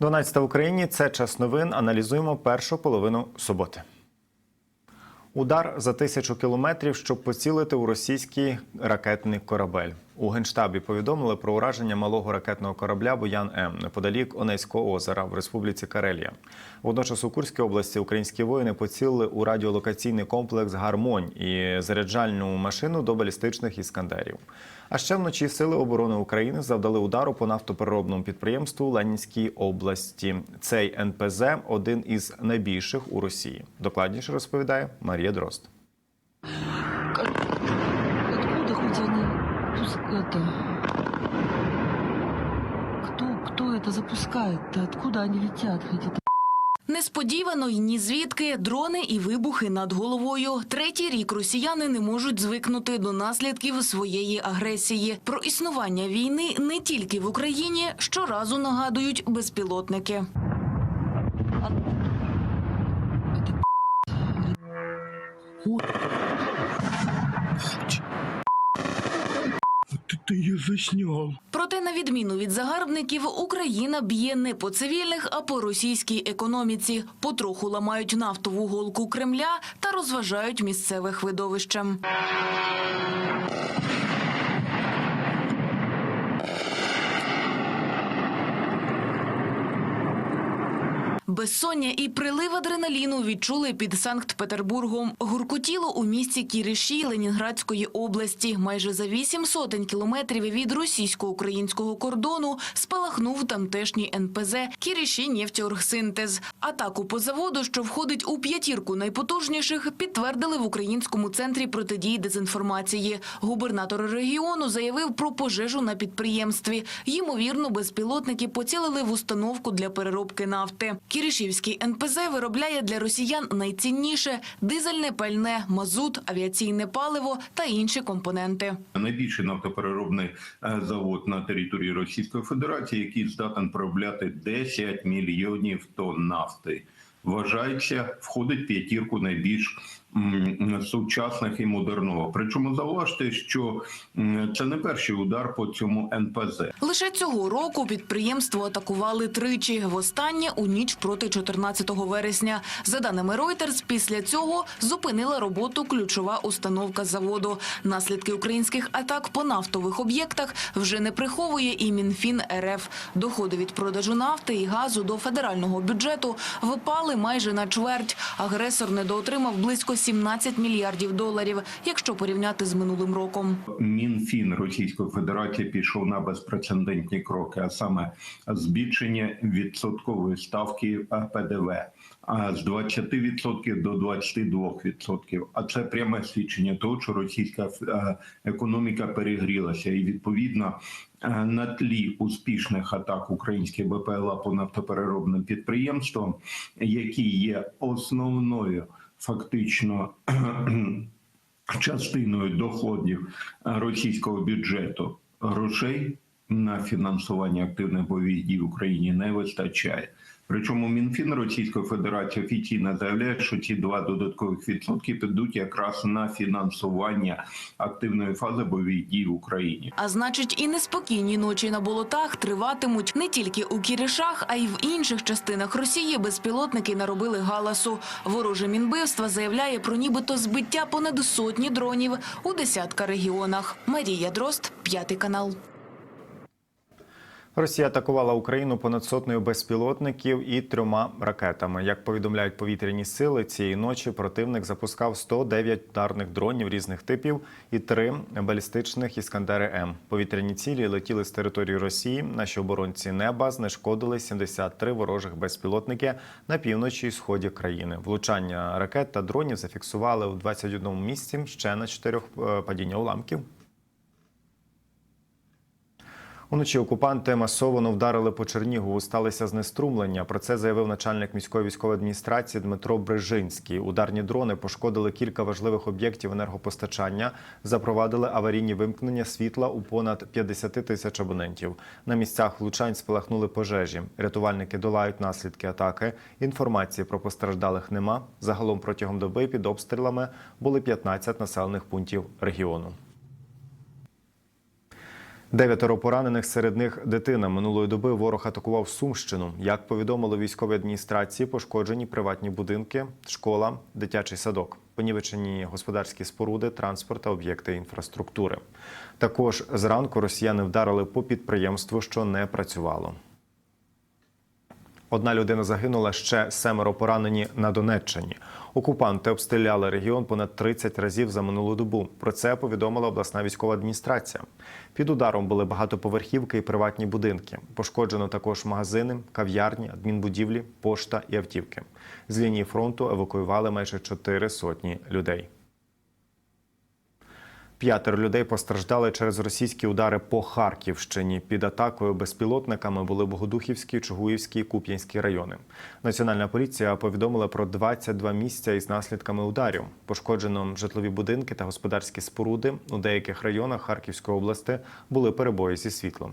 12 в Україні це час новин. Аналізуємо першу половину суботи. Удар за тисячу кілометрів, щоб поцілити у російський ракетний корабель. У генштабі повідомили про ураження малого ракетного корабля Боян М неподалік Онецького озера в Республіці Карелія. Водночас у Курській області українські воїни поцілили у радіолокаційний комплекс Гармонь і заряджальну машину до балістичних іскандерів. А ще вночі сили оборони України завдали удару по нафтопереробному підприємству Ленінській області. Цей НПЗ один із найбільших у Росії. Докладніше розповідає Марія Дрозд. Откуда хоть они пус- это... Кто, кто это запускает-то? Откуда они летят хоть это? Несподівано й ні звідки дрони і вибухи над головою. Третій рік росіяни не можуть звикнути до наслідків своєї агресії. Про існування війни не тільки в Україні щоразу нагадують безпілотники. Это Ой, її засняв. Проте, на відміну від загарбників, Україна б'є не по цивільних, а по російській економіці. Потроху ламають нафтову голку Кремля та розважають місцевих видовищем. Безсоння і прилив адреналіну відчули під Санкт-Петербургом. Гуркотіло у місті Кіриші Ленінградської області. Майже за вісім сотень кілометрів від російсько-українського кордону спалахнув тамтешній НПЗ Кіриші нефтеоргсинтез. Атаку по заводу, що входить у п'ятірку найпотужніших, підтвердили в українському центрі протидії дезінформації. Губернатор регіону заявив про пожежу на підприємстві. Ймовірно, безпілотники поцілили в установку для переробки нафти. Кіришівський НПЗ виробляє для росіян найцінніше дизельне пальне, мазут, авіаційне паливо та інші компоненти. Найбільший нафтопереробний е, завод на території Російської Федерації, який здатен проробляти 10 мільйонів тонн нафти. Вважається, входить п'ятірку найбільш сучасних і модерного. Причому зауважте, що це не перший удар по цьому НПЗ. Лише цього року підприємство атакували тричі. Востаннє у ніч проти 14 вересня. За даними Reuters, після цього зупинила роботу ключова установка заводу. Наслідки українських атак по нафтових об'єктах вже не приховує і Мінфін РФ. Доходи від продажу нафти і газу до федерального бюджету випали майже на чверть. Агресор недоотримав близько 17 мільярдів доларів, якщо порівняти з минулим роком. Мінфін Російської Федерації пішов на безпрецедентні кроки, а саме збільшення відсоткової ставки ПДВ з 20% до 22%. А це пряме свідчення того, що російська е, економіка перегрілася, і відповідно е, на тлі успішних атак українських БПЛА по нафтопереробним підприємствам, які є основною фактично частиною доходів російського бюджету грошей на фінансування активних бойових дій в Україні не вистачає. Причому Мінфін Російської Федерації офіційно заявляє, що ці два додаткових відсотки підуть якраз на фінансування активної фази бойових дій в Україні. А значить, і неспокійні ночі на болотах триватимуть не тільки у Кіришах, а й в інших частинах Росії. Безпілотники наробили галасу. Вороже мінбивства заявляє про нібито збиття понад сотні дронів у десятка регіонах. Марія Дрозд, п'ятий канал. Росія атакувала Україну понад сотнею безпілотників і трьома ракетами. Як повідомляють повітряні сили, цієї ночі противник запускав 109 ударних дронів різних типів і три балістичних іскандери М. Повітряні цілі летіли з території Росії. Наші оборонці неба знешкодили 73 ворожих безпілотники на півночі і сході країни. Влучання ракет та дронів зафіксували у 21 місці ще на чотирьох е, падіння уламків. Уночі окупанти масово вдарили по Чернігову. Сталися знеструмлення. Про це заявив начальник міської військової адміністрації Дмитро Брижинський. Ударні дрони пошкодили кілька важливих об'єктів енергопостачання, запровадили аварійні вимкнення світла у понад 50 тисяч абонентів. На місцях влучань спалахнули пожежі. Рятувальники долають наслідки атаки. Інформації про постраждалих нема. Загалом протягом доби під обстрілами були 15 населених пунктів регіону. Дев'ятеро поранених серед них дитина. Минулої доби ворог атакував Сумщину. Як повідомили військові адміністрації, пошкоджені приватні будинки, школа, дитячий садок, понівечені господарські споруди, транспорт та об'єкти інфраструктури. Також зранку росіяни вдарили по підприємству, що не працювало. Одна людина загинула, ще семеро поранені на Донеччині. Окупанти обстріляли регіон понад 30 разів за минулу добу. Про це повідомила обласна військова адміністрація. Під ударом були багатоповерхівки і приватні будинки. Пошкоджено також магазини, кав'ярні, адмінбудівлі, пошта і автівки. З лінії фронту евакуювали майже чотири сотні людей. П'ятеро людей постраждали через російські удари по Харківщині. Під атакою безпілотниками були Богодухівський, Чугуївський, Куп'янський райони. Національна поліція повідомила про 22 місця із наслідками ударів. Пошкоджено житлові будинки та господарські споруди. У деяких районах Харківської області були перебої зі світлом.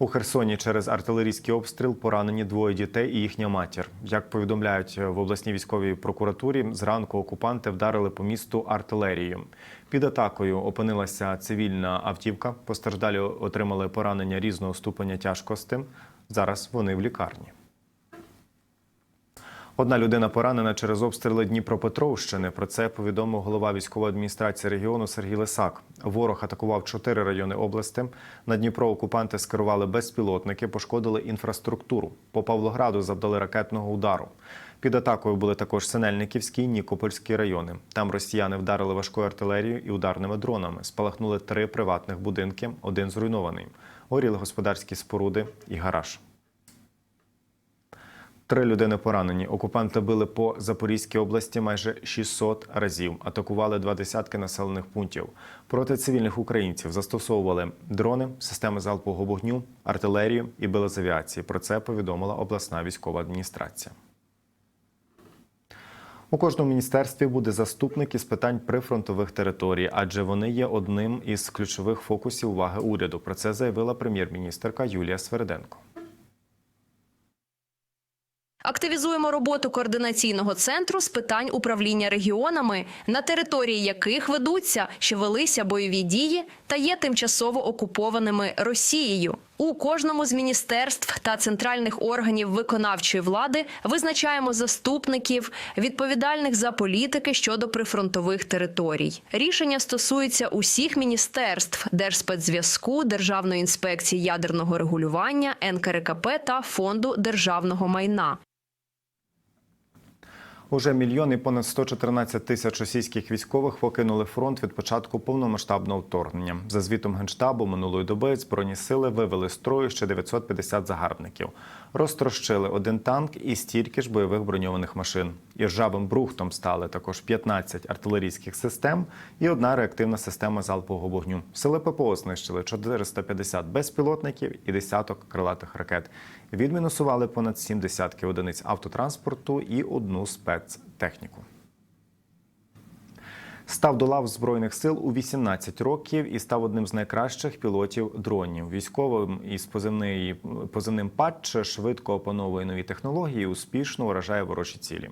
У Херсоні через артилерійський обстріл поранені двоє дітей і їхня матір. Як повідомляють в обласній військовій прокуратурі, зранку окупанти вдарили по місту артилерією. Під атакою опинилася цивільна автівка. Постраждалі отримали поранення різного ступеня тяжкості. Зараз вони в лікарні. Одна людина поранена через обстріли Дніпропетровщини. Про це повідомив голова військової адміністрації регіону Сергій Лисак. Ворог атакував чотири райони області. На Дніпро окупанти скерували безпілотники, пошкодили інфраструктуру. По Павлограду завдали ракетного удару. Під атакою були також Синельниківський, Нікопольський райони. Там росіяни вдарили важкою артилерією і ударними дронами. Спалахнули три приватних будинки, один зруйнований. Горіли господарські споруди і гараж. Три людини поранені. Окупанти били по Запорізькій області майже 600 разів. Атакували два десятки населених пунктів. Проти цивільних українців застосовували дрони, системи залпового вогню, артилерію і били з авіації. Про це повідомила обласна військова адміністрація. У кожному міністерстві буде заступник із питань прифронтових територій, адже вони є одним із ключових фокусів уваги уряду. Про це заявила прем'єр-міністерка Юлія Свериденко. Активізуємо роботу координаційного центру з питань управління регіонами, на території яких ведуться, що велися бойові дії та є тимчасово окупованими Росією. У кожному з міністерств та центральних органів виконавчої влади визначаємо заступників, відповідальних за політики щодо прифронтових територій. Рішення стосується усіх міністерств Держспецзв'язку, Державної інспекції ядерного регулювання, НКРКП та Фонду державного майна. Уже мільйон і понад 114 тисяч російських військових покинули фронт від початку повномасштабного вторгнення. За звітом генштабу минулої доби збройні сили вивели з строю ще 950 загарбників. Розтрощили один танк і стільки ж бойових броньованих машин. І жабим брухтом стали також 15 артилерійських систем і одна реактивна система залпового вогню. Сили ППО знищили 450 безпілотників і десяток крилатих ракет. Відмінусували понад 7 десятків одиниць автотранспорту і одну спецтехніку. Став до лав збройних сил у 18 років і став одним з найкращих пілотів дронів. Військовим із позивний, позивним патч швидко опановує нові технології, успішно вражає ворожі цілі.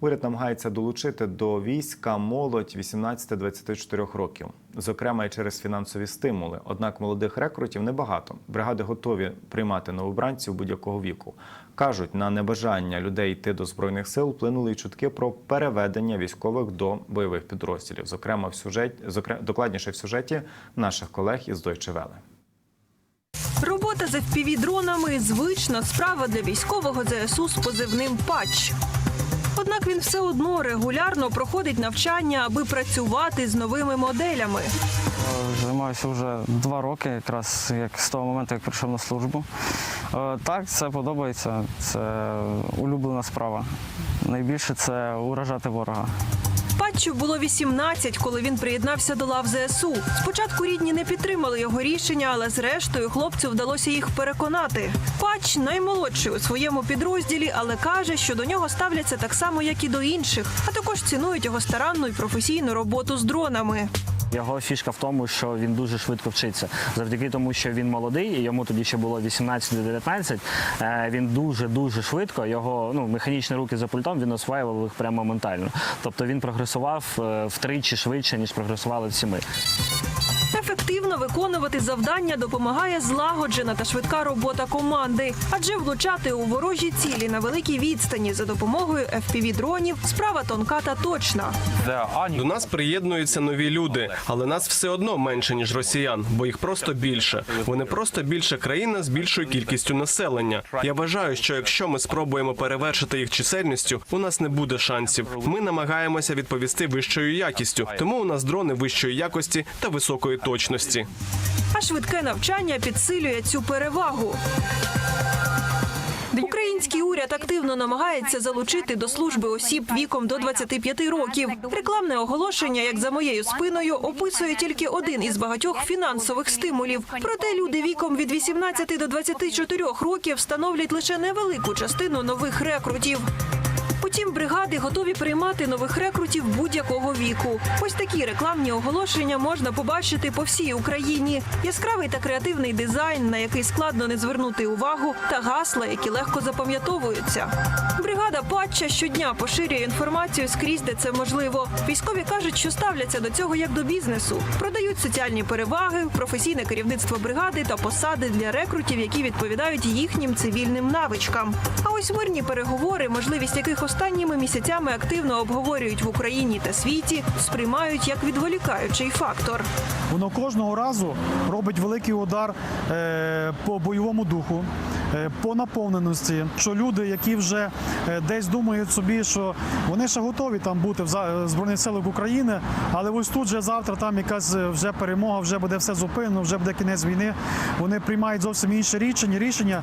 Уряд намагається долучити до війська молодь 18-24 років, зокрема і через фінансові стимули. Однак молодих рекрутів небагато. Бригади готові приймати новобранців будь-якого віку. Кажуть, на небажання людей йти до збройних сил вплинули й чутки про переведення військових до бойових підрозділів. Зокрема, в сюжеті, зокрема, докладніше в сюжеті наших колег із Deutsche Welle. Робота за впівдронами – звична справа для військового ЗСУ з позивним «Патч». Однак він все одно регулярно проходить навчання, аби працювати з новими моделями. Займаюся вже два роки, якраз як з того моменту, як прийшов на службу. Е, Так, це подобається. Це улюблена справа. Найбільше це уражати ворога. Патчу було 18, коли він приєднався до лав ЗСУ. Спочатку рідні не підтримали його рішення, але зрештою хлопцю вдалося їх переконати. Патч наймолодший у своєму підрозділі, але каже, що до нього ставляться так само, як і до інших, а також цінують його старанну і професійну роботу з дронами. Його фішка в тому, що він дуже швидко вчиться. Завдяки тому, що він молодий, і йому тоді ще було 18-19, е, Він дуже дуже швидко. Його ну механічні руки за пультом він осваював їх прямо моментально. Тобто він прогресував е, втричі швидше ніж прогресували всі ми. Ефективно виконувати завдання допомагає злагоджена та швидка робота команди, адже влучати у ворожі цілі на великій відстані за допомогою FPV-дронів справа тонка та точна. До нас приєднуються нові люди, але нас все одно менше ніж росіян, бо їх просто більше. Вони просто більша країна з більшою кількістю населення. Я вважаю, що якщо ми спробуємо перевершити їх чисельністю, у нас не буде шансів. Ми намагаємося відповісти вищою якістю, тому у нас дрони вищої якості та високої точності. А швидке навчання підсилює цю перевагу. Український уряд активно намагається залучити до служби осіб віком до 25 років. Рекламне оголошення, як за моєю спиною, описує тільки один із багатьох фінансових стимулів. Проте люди віком від 18 до 24 років становлять лише невелику частину нових рекрутів. Утім, бригади готові приймати нових рекрутів будь-якого віку. Ось такі рекламні оголошення можна побачити по всій Україні. Яскравий та креативний дизайн, на який складно не звернути увагу, та гасла, які легко запам'ятовуються. Бригада Патча щодня поширює інформацію скрізь, де це можливо. Військові кажуть, що ставляться до цього як до бізнесу, продають соціальні переваги, професійне керівництво бригади та посади для рекрутів, які відповідають їхнім цивільним навичкам. А ось мирні переговори, можливість яких останніми місяцями активно обговорюють в Україні та світі, сприймають як відволікаючий фактор. Воно кожного разу робить великий удар е, по бойовому духу, е, по наповненості. Що люди, які вже е, десь думають собі, що вони ще готові там бути в Збройних силах України, але ось тут же завтра там якась вже перемога, вже буде все зупинено, вже буде кінець війни. Вони приймають зовсім інші рішення. рішення.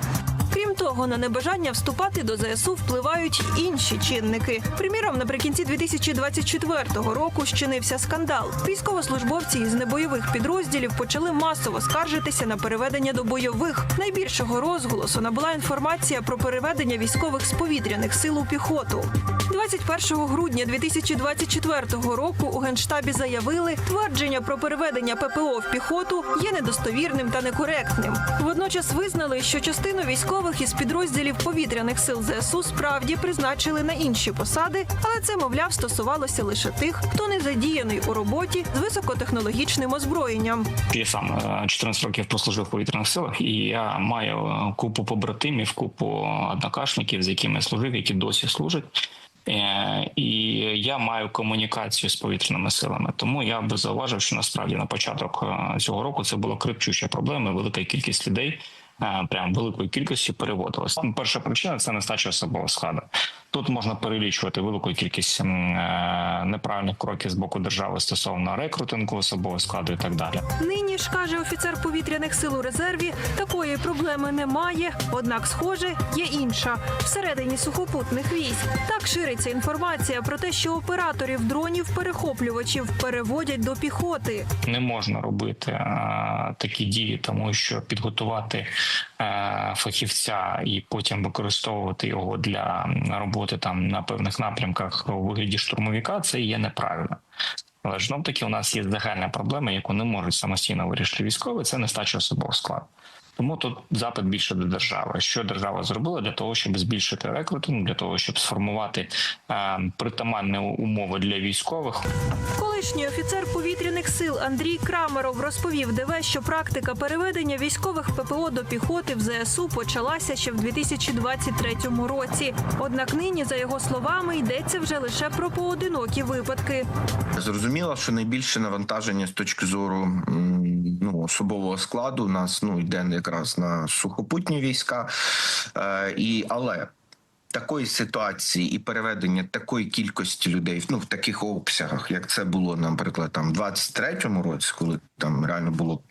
Крім того, на небажання вступати до ЗСУ впливають інші чинники. Приміром, наприкінці 2024 року щинився скандал. Військовослужбовці із небойових підрозділів почали масово скаржитися на переведення до бойових. Найбільшого розголосу набула інформація про переведення військових з повітряних сил у піхоту. 21 грудня 2024 року у генштабі заявили, твердження про переведення ППО в піхоту є недостовірним та некоректним. Водночас визнали, що частину військових із підрозділів повітряних сил ЗСУ справді призначили на інші посади, але це, мовляв, стосувалося лише тих, хто не задіяний у роботі з високотехнологічним озброєнням. Я сам е, 14 років прослужив в повітряних силах, і я маю е, купу побратимів, купу однокашників, з якими я служив, які досі служать. Е, І я маю комунікацію з повітряними силами. Тому я би зауважив, що насправді на початок е, цього року це була кричуща проблема. Велика кількість людей, е, прям великої кількості переводилось. Ну, Перша причина це нестача особового складу. Тут можна перелічувати велику кількість е, неправильних кроків з боку держави стосовно рекрутингу особового складу і так далі. Нині ж каже офіцер повітряних сил у резерві, такої проблеми немає. Однак, схоже, є інша всередині сухопутних військ. Так шириться інформація про те, що операторів дронів перехоплювачів переводять до піхоти. не можна робити е, такі дії, тому що підготувати фахівця і потім використовувати його для роботи там на певних напрямках у вигляді штурмовика, це є неправильно. Але ж таки у нас є загальна проблема, яку не можуть самостійно вирішити військові, це нестача особового складу. Тому тут запит більше до держави. Що держава зробила для того, щоб збільшити рекрутинг, для того, щоб сформувати е, притаманні умови для військових, Колишній офіцер повітряних сил Андрій Крамеров розповів ДВ, що практика переведення військових ППО до піхоти в ЗСУ почалася ще в 2023 році. Однак нині, за його словами, йдеться вже лише про поодинокі випадки. Зрозуміло, що найбільше навантаження з точки зору м, ну, особового складу у нас ну, йде якраз на сухопутні війська. Е, і, але такої ситуації і переведення такої кількості людей ну, в таких обсягах, як це було, наприклад, там, в 23-му році, коли там реально було.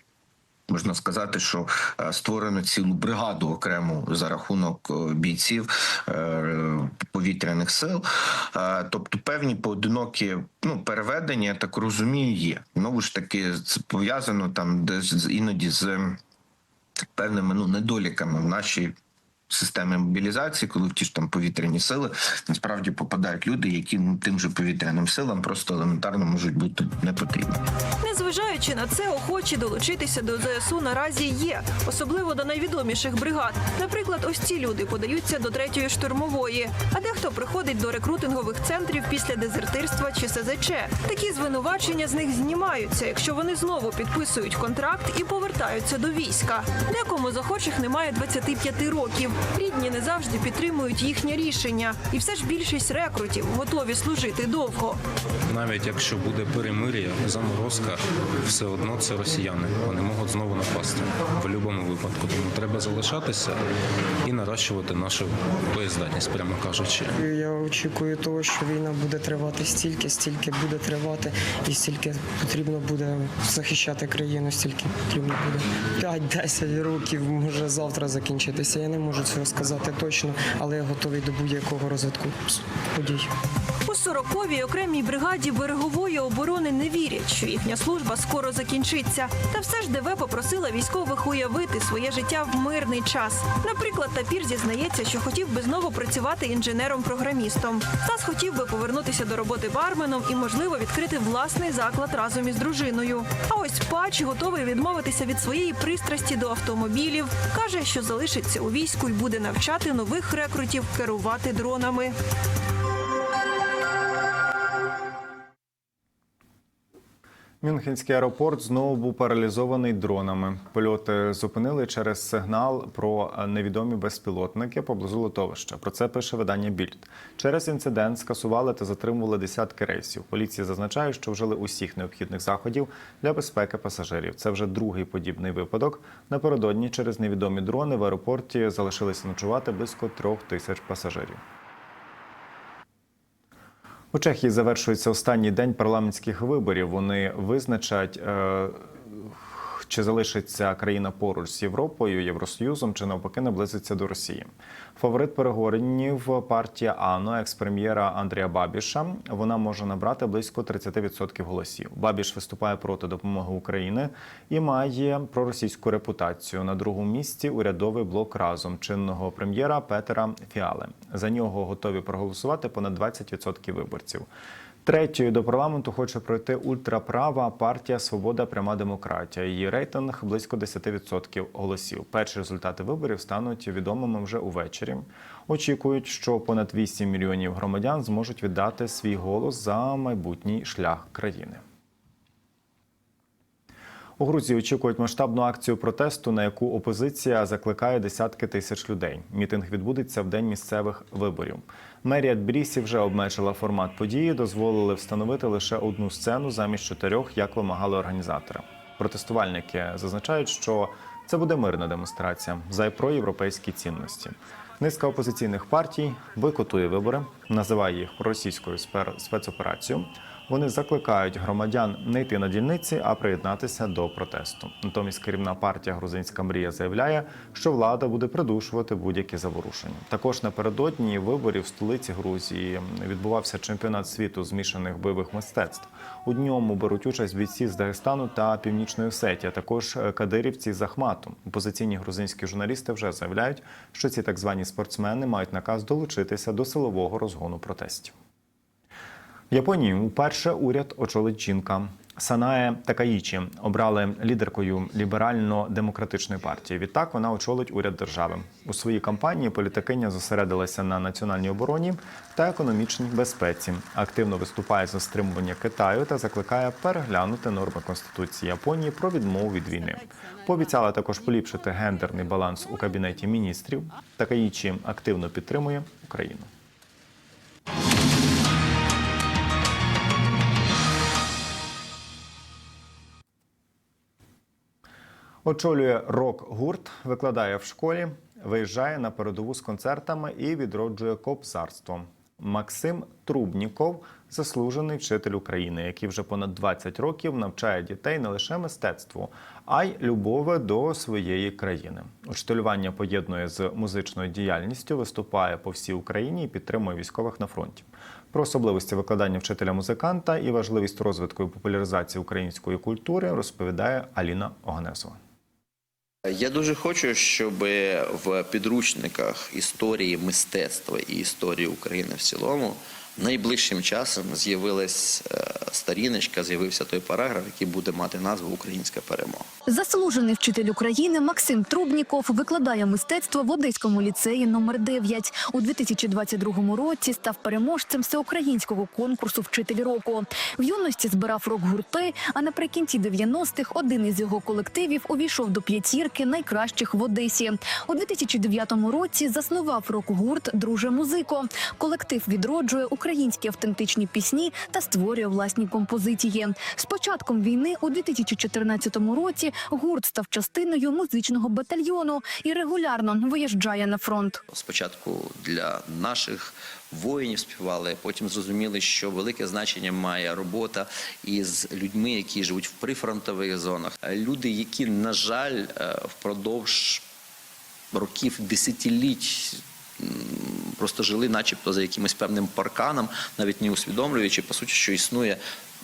Можна сказати, що е, створено цілу бригаду окрему за рахунок е, бійців е, повітряних сил. Тобто певні поодинокі ну, переведення, я так розумію, є. Знову ж таки, це пов'язано там десь іноді з певними ну, недоліками в нашій системи мобілізації, коли в ті ж там повітряні сили насправді попадають люди, які ну, тим же повітряним силам просто елементарно можуть бути не потрібні. Незважаючи на це, охочі долучитися до ЗСУ наразі є, особливо до найвідоміших бригад. Наприклад, ось ці люди подаються до третьої штурмової, а дехто приходить до рекрутингових центрів після дезертирства чи СЗЧ. Такі звинувачення з них знімаються, якщо вони знову підписують контракт і повертаються до війська. Декому з охочих немає 25 років. Рідні не завжди підтримують їхнє рішення, і все ж більшість рекрутів готові служити довго. Навіть якщо буде перемир'я, заморозка, все одно це росіяни. Вони можуть знову напасти в будь-якому випадку. Тому треба залишатися і наращувати нашу боєздатність, прямо кажучи. Я очікую того, що війна буде тривати стільки, стільки буде тривати, і стільки потрібно буде захищати країну, стільки потрібно буде 5-10 років, може завтра закінчитися. Я не можу цього сказати точно, але я готовий до будь-якого розвитку подій. У 40-й окремій бригаді берегової оборони не вірять, що їхня служба скоро закінчиться. Та все ж ДВ попросила військових уявити своє життя в мирний час. Наприклад, Тапір зізнається, що хотів би знову працювати інженером-програмістом. Стас хотів би повернутися до роботи барменом і, можливо, відкрити власний заклад разом із дружиною. А ось пач готовий відмовитися від своєї пристрасті до автомобілів. каже, що залишиться у війську буде навчати нових рекрутів керувати дронами. Мюнхенський аеропорт знову був паралізований дронами. Польоти зупинили через сигнал про невідомі безпілотники поблизу литовища. Про це пише видання Більд. Через інцидент скасували та затримували десятки рейсів. Поліція зазначає, що вжили усіх необхідних заходів для безпеки пасажирів. Це вже другий подібний випадок. Напередодні через невідомі дрони в аеропорті залишилися ночувати близько трьох тисяч пасажирів. У Чехії завершується останній день парламентських виборів. Вони визначать, чи залишиться країна поруч з Європою, Євросоюзом, чи навпаки наблизиться до Росії. Фаворит переговорів партія АНО, екс-прем'єра Андрія Бабіша. Вона може набрати близько 30% голосів. Бабіш виступає проти допомоги України і має проросійську репутацію. На другому місці урядовий блок разом чинного прем'єра Петера Фіале. За нього готові проголосувати понад 20% виборців. Третьою до парламенту хоче пройти ультраправа партія Свобода Пряма демократія. Її рейтинг близько 10% голосів. Перші результати виборів стануть відомими вже увечері. Очікують, що понад 8 мільйонів громадян зможуть віддати свій голос за майбутній шлях країни. У Грузії очікують масштабну акцію протесту, на яку опозиція закликає десятки тисяч людей. Мітинг відбудеться в день місцевих виборів. Мерія Тбілісі вже обмежила формат події, дозволили встановити лише одну сцену замість чотирьох, як вимагали організатори. Протестувальники зазначають, що це буде мирна демонстрація за і про європейські цінності. Низка опозиційних партій бойкотує вибори, називає їх російською спецоперацією. Вони закликають громадян не йти на дільниці, а приєднатися до протесту. Натомість керівна партія Грузинська мрія заявляє, що влада буде придушувати будь-які заворушення. Також напередодні виборів в столиці Грузії відбувався чемпіонат світу змішаних бойових мистецтв. У ньому беруть участь бійці з Дагестану та Північної Осетії, а також кадирівці з Ахмату. Опозиційні грузинські журналісти вже заявляють, що ці так звані спортсмени мають наказ долучитися до силового розгону протестів. В Японії уперше уряд очолить жінка. Санае Такаїчі обрали лідеркою ліберально-демократичної партії. Відтак вона очолить уряд держави. У своїй кампанії політикиня зосередилася на національній обороні та економічній безпеці. Активно виступає за стримування Китаю та закликає переглянути норми конституції Японії про відмову від війни. Пообіцяла також поліпшити гендерний баланс у кабінеті міністрів. Такаїчі активно підтримує Україну. Очолює рок-гурт, викладає в школі, виїжджає на передову з концертами і відроджує кобзарство. Максим Трубніков заслужений вчитель України, який вже понад 20 років навчає дітей не лише мистецтву, а й любові до своєї країни. Учителювання поєднує з музичною діяльністю, виступає по всій Україні і підтримує військових на фронті. Про особливості викладання вчителя-музиканта і важливість розвитку і популяризації української культури розповідає Аліна Оганесова. Я дуже хочу, щоб в підручниках історії мистецтва і історії України в цілому найближчим часом з'явилась е, сторіночка, з'явився той параграф, який буде мати назву Українська перемога. Заслужений вчитель України Максим Трубніков викладає мистецтво в Одеському ліцеї номер 9 У 2022 році став переможцем всеукраїнського конкурсу «Вчитель року». В юності збирав рок-гурти, а наприкінці 90-х один із його колективів увійшов до п'ятірки найкращих в Одесі. У 2009 році заснував рок-гурт «Друже музико». Колектив відроджує українські автентичні пісні та створює власні композиції. З початком війни у 2014 році гурт став частиною музичного батальйону і регулярно виїжджає на фронт. Спочатку для наших воїнів співали, потім зрозуміли, що велике значення має робота із людьми, які живуть в прифронтових зонах. Люди, які, на жаль, е, впродовж років, десятиліть. Просто жили, начебто, за якимось певним парканом, навіть не усвідомлюючи, по суті, що існує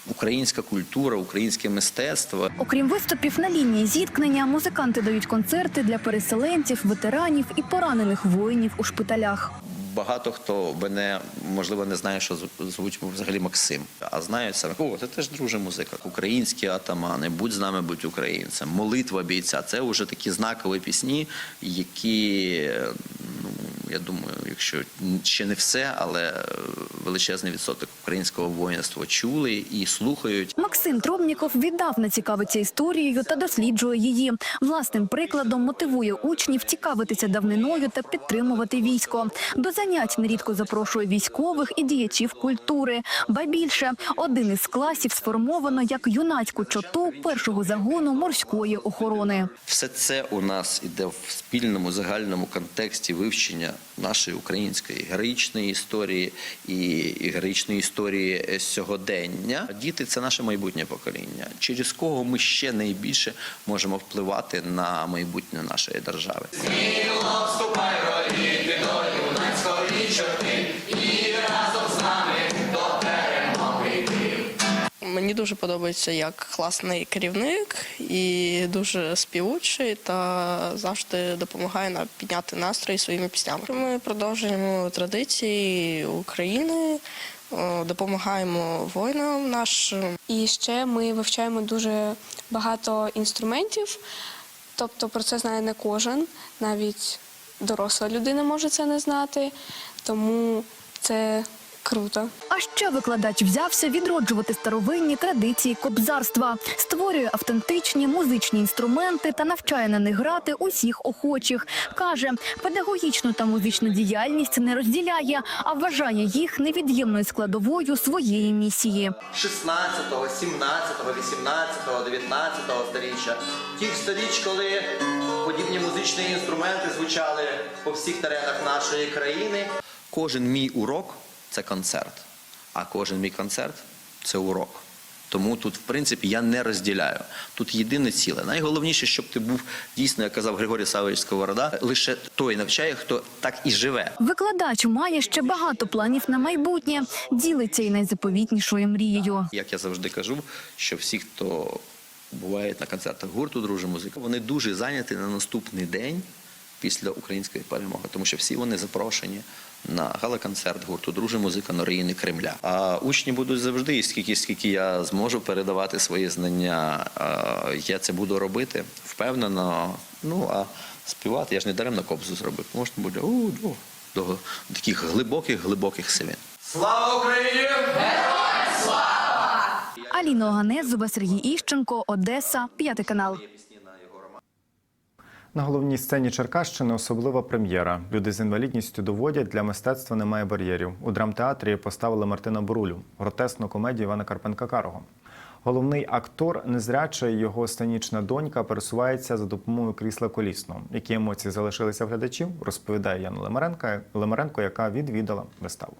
українська культура, українське мистецтво. Окрім виступів на лінії зіткнення, музиканти дають концерти для переселенців, ветеранів і поранених воїнів у шпиталях. Багато хто мене можливо не знає, що зв- звуть взагалі Максим, а знають саме о, це теж друже музика. Українські атамани, будь з нами, будь українцем, молитва бійця. Це вже такі знакові пісні, які я думаю, якщо ще не все, але е, величезний відсоток українського воїнства чули і слухають. Максим Трубніков віддав цікавиться історією та досліджує її. Власним прикладом мотивує учнів цікавитися давниною та підтримувати військо. До занять нерідко запрошує військових і діячів культури. Ба більше один із класів сформовано як юнацьку чоту першого загону морської охорони. Все це у нас іде в спільному загальному контексті вивчення нашої української героїчної історії і героїчної історії е, сьогодення. Діти це наше майбутнє покоління, через кого ми ще найбільше можемо впливати на майбутнє нашої держави. Мені дуже подобається як класний керівник і дуже співучий та завжди допомагає нам підняти настрій своїми піснями. Ми продовжуємо традиції України, допомагаємо воїнам нашим. І ще ми вивчаємо дуже багато інструментів, тобто про це знає не кожен, навіть доросла людина може це не знати, тому це круто. А ще викладач взявся відроджувати старовинні традиції кобзарства, створює автентичні музичні інструменти та навчає на них грати усіх охочих. каже, педагогічну та музичну діяльність не розділяє, а вважає їх невід'ємною складовою своєї місії. 16, 17, 18, 19 сторіччя. Тих сторіч, коли подібні музичні інструменти звучали по всіх теренах нашої країни. Кожен мій урок це концерт, а кожен мій концерт це урок. Тому тут, в принципі, я не розділяю. Тут єдине ціле. Найголовніше, щоб ти був дійсно, як казав Григорій Савович Сковорода, лише той навчає, хто так і живе. Викладач має ще багато планів на майбутнє, ділиться і найзаповітнішою мрією. Як я завжди кажу, що всі, хто бувають на концертах гурту Друже музика, вони дуже зайняті на наступний день після української перемоги, тому що всі вони запрошені на гала-концерт гурту Друже музика Норіїни Кремля. А учні будуть завжди, і скільки скільки я зможу передавати свої знання, я це буду робити впевнено. Ну а співати я ж не даремно кобзу зробив. Можна буде у, до, до таких глибоких, глибоких сивин. Слава Україні! Аліна Оганезова, Сергій Іщенко, Одеса, п'ятий канал. На головній сцені Черкащини особлива прем'єра. Люди з інвалідністю доводять, для мистецтва немає бар'єрів. У драмтеатрі поставили Мартина Бурулю, гротесну комедію Івана Карпенка Карого. Головний актор, незрячий його сценічна донька, пересувається за допомогою крісла колісного. Які емоції залишилися в глядачів, розповідає Яна Лемаренко, Лемаренко, яка відвідала виставу.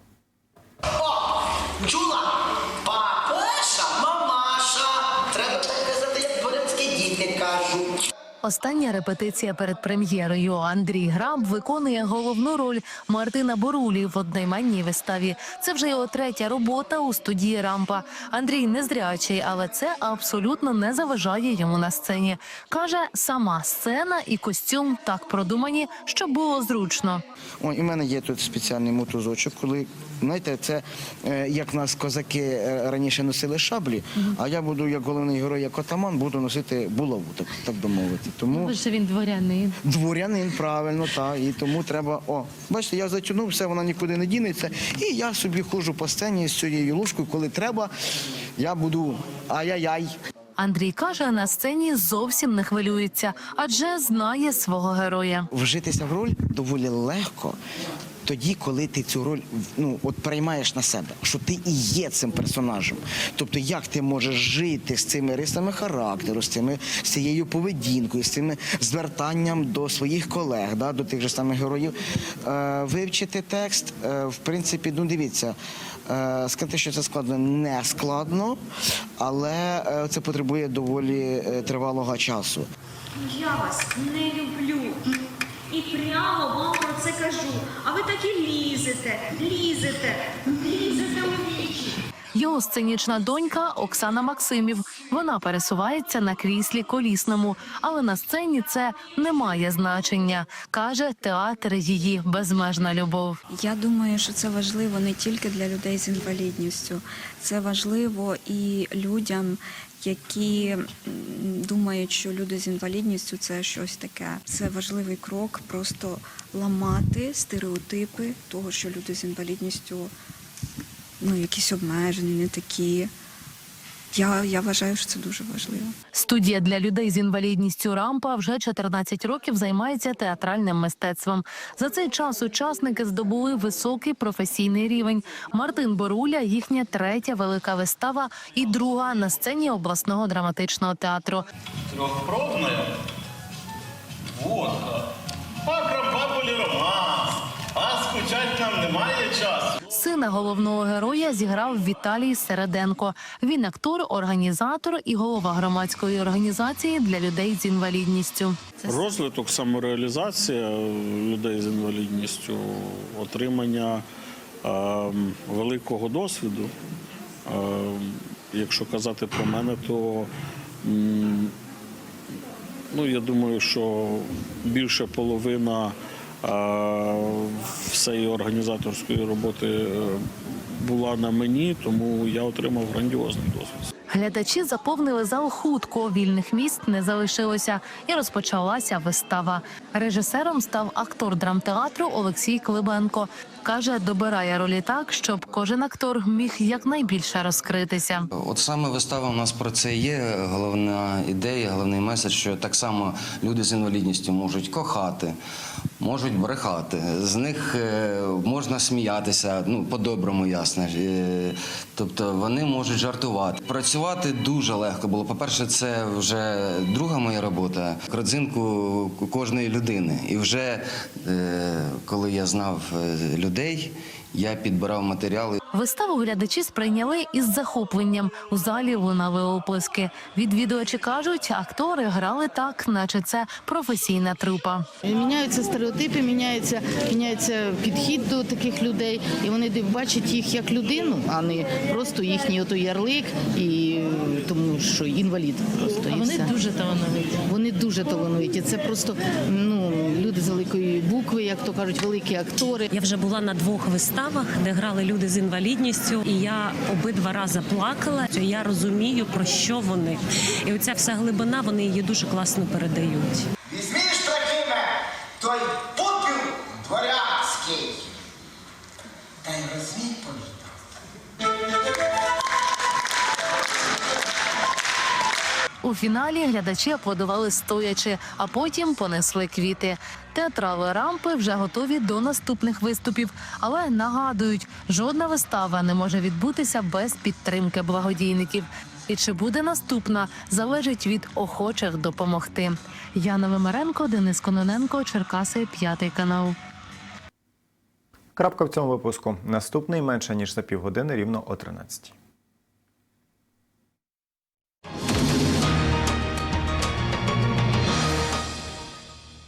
Остання репетиція перед прем'єрою. Андрій Граб виконує головну роль Мартина Борулі в одноіменній виставі. Це вже його третя робота у студії Рампа. Андрій незрячий, але це абсолютно не заважає йому на сцені. каже, сама сцена і костюм так продумані, щоб було зручно. О, і в мене є тут спеціальний мотузочок, коли знаєте, це е, як нас козаки е, раніше носили шаблі, а я буду як головний герой, як отаман, буду носити булаву, так, так би мовити. Тому що він дворянин. дворянин, правильно, так. І тому треба. О, бачите, я затягнув, все, вона нікуди не дінеться. І я собі ходжу по сцені з цією ложкою, коли треба, я буду ай-яй-яй. Андрій каже, на сцені зовсім не хвилюється, адже знає свого героя. Вжитися в роль доволі легко. Тоді, коли ти цю роль ну от приймаєш на себе, що ти і є цим персонажем. Тобто, як ти можеш жити з цими рисами характеру, з цими з цією поведінкою, з цими звертанням до своїх колег, да, до тих же самих героїв, е, вивчити текст, е, в принципі, ну дивіться. Е, Сказати, що це складно, не складно, але е, це потребує доволі е, тривалого часу. Я вас не люблю. І прямо вам про це кажу. А ви так і лізете, лізете, лізете у вічі. Його сценічна донька Оксана Максимів. Вона пересувається на кріслі колісному, але на сцені це не має значення. каже театр її безмежна любов. Я думаю, що це важливо не тільки для людей з інвалідністю, це важливо і людям, які думають, що люди з інвалідністю це щось таке. Це важливий крок просто ламати стереотипи того, що люди з інвалідністю ну, якісь обмежені, не такі. Я, я вважаю, що це дуже важливо. Студія для людей з інвалідністю Рампа вже 14 років займається театральним мистецтвом. За цей час учасники здобули високий професійний рівень. Мартин Боруля їхня третя велика вистава і друга на сцені обласного драматичного театру. Трьохпробная водка. А крампабулі романс. А скучать нам немає Сина головного героя зіграв Віталій Середенко. Він актор, організатор і голова громадської організації для людей з інвалідністю. Розвиток, самореалізація людей з інвалідністю, отримання е, великого досвіду. Е, якщо казати про мене, то ну, я думаю, що більше половина е, всієї організаторської роботи е, була на мені, тому я отримав грандіозний досвід. Глядачі заповнили зал хутко, вільних місць не залишилося, і розпочалася вистава. Режисером став актор драмтеатру Олексій Клибенко. Каже, добирає ролі так, щоб кожен актор міг якнайбільше розкритися. От саме вистава у нас про це є. Головна ідея, головний меседж, що так само люди з інвалідністю можуть кохати, можуть брехати. З них е, можна сміятися, ну по-доброму, ясно. Е, Тобто вони можуть жартувати. Працювати дуже легко було. По-перше, це вже друга моя робота, родзинку кожної людини. І вже е, коли я знав е, людей, я підбирав матеріали. Виставу глядачі сприйняли із захопленням. У залі лунали оплески. Відвідувачі кажуть, актори грали так, наче це професійна трупа. Міняються стереотипи, міняється, міняється підхід до таких людей, і вони бачать їх як людину, а не просто їхній ото ярлик, і тому що інвалід просто і вони дуже талановиті. Вони дуже талановиті. Це просто ну люди з великої букви, як то кажуть, великі актори. Я вже була на двох виставах, де грали люди з інвалідністю, і я обидва рази плакала. Я розумію про що вони, і оця вся глибина вони її дуже класно передають. У фіналі глядачі аплодували стоячи, а потім понесли квіти. Театрали рампи вже готові до наступних виступів, але нагадують, жодна вистава не може відбутися без підтримки благодійників. І чи буде наступна, залежить від охочих допомогти. Яна Вимаренко, Денис Кононенко, Черкаси, п'ятий канал. Крапка в цьому випуску наступний менше ніж за півгодини, рівно о 13.